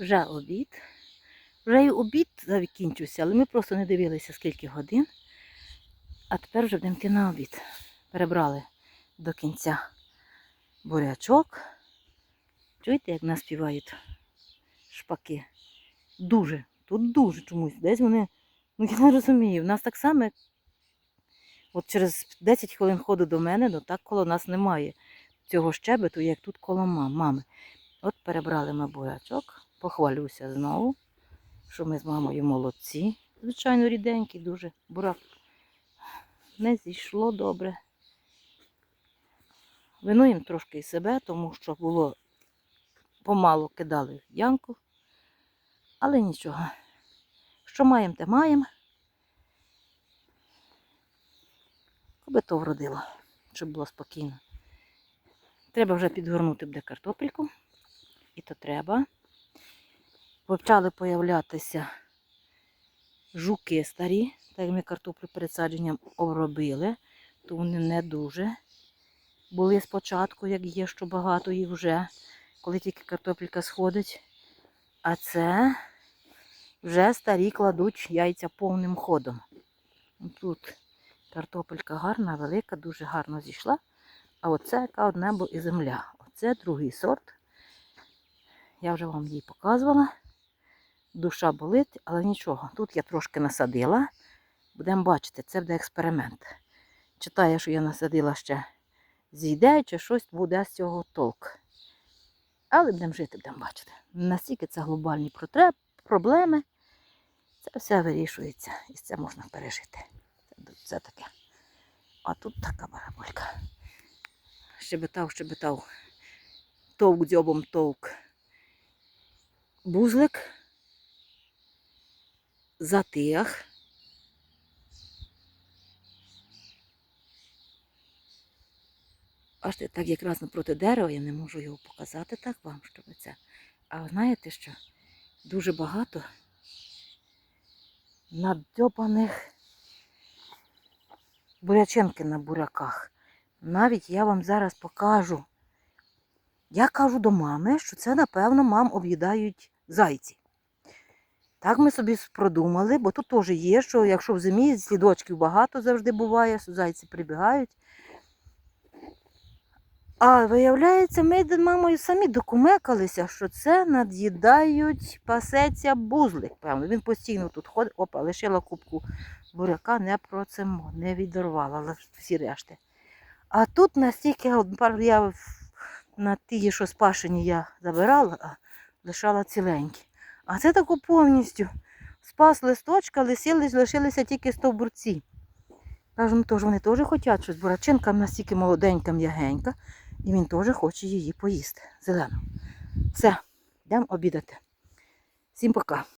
Вже обід. Вже й обід закінчився, але ми просто не дивилися, скільки годин. А тепер вже будемо йти на обід. Перебрали до кінця бурячок. Чуєте, як нас співають шпаки? Дуже, тут дуже чомусь. Десь вони, ну я не розумію, в нас так само, от через 10 хвилин ходу до мене, ну так коло нас немає цього щебету, як тут коло мам- мами. От перебрали ми бурячок, похвалюся знову, що ми з мамою молодці. Звичайно, ріденький дуже бурак. Не зійшло добре. Винуємо трошки і себе, тому що було помалу кидали в ямку. Але нічого. Що маємо, те маємо. Коби то вродило, щоб було спокійно. Треба вже підгорнути буде картопельку. І то треба. Почали появлятися жуки старі, так як ми картоплю перед садженням обробили, то вони не дуже були спочатку, як є, що багато їх вже, коли тільки картопелька сходить. А це вже старі кладуть яйця повним ходом. Тут картопелька гарна, велика, дуже гарно зійшла. А оце яка небо і земля. Оце другий сорт. Я вже вам її показувала. Душа болить, але нічого. Тут я трошки насадила. Будемо бачити, це буде експеримент. Читаю, що я насадила ще зійде, чи щось буде з цього толк. Але будемо жити, будемо бачити. Настільки це глобальні протреб- проблеми. Це все вирішується. І це можна пережити. Це, це таке. А тут така барабулька. Щебетав, щебетав. Товк дзьобом товк. Бузлик. Затих. Бачите, так якраз напроти дерева я не можу його показати так вам, щоб це. А знаєте що? Дуже багато надьобаних бурячинки на буряках. Навіть я вам зараз покажу. Я кажу до мами, що це, напевно, мам об'їдають зайці. Так ми собі продумали, бо тут теж є, що якщо в зимі слідочків багато завжди буває, зайці прибігають. А виявляється, ми з мамою самі докумекалися, що це над'їдають пасеться бузлик. Певно, він постійно тут ходить. Опа, лишила кубку буряка, не про це не відірвала, всі решти. А тут настільки я на ті, що спашені я забирала, а лишала ціленькі. А це таку повністю спас листочка, лисились, лишилися тільки стовбурці. Кажу, ну тож вони теж хочуть щось. Бурачинка настільки молоденька, м'ягенька, і він теж хоче її поїсти. Зелену. Все, йдемо обідати. Всім пока.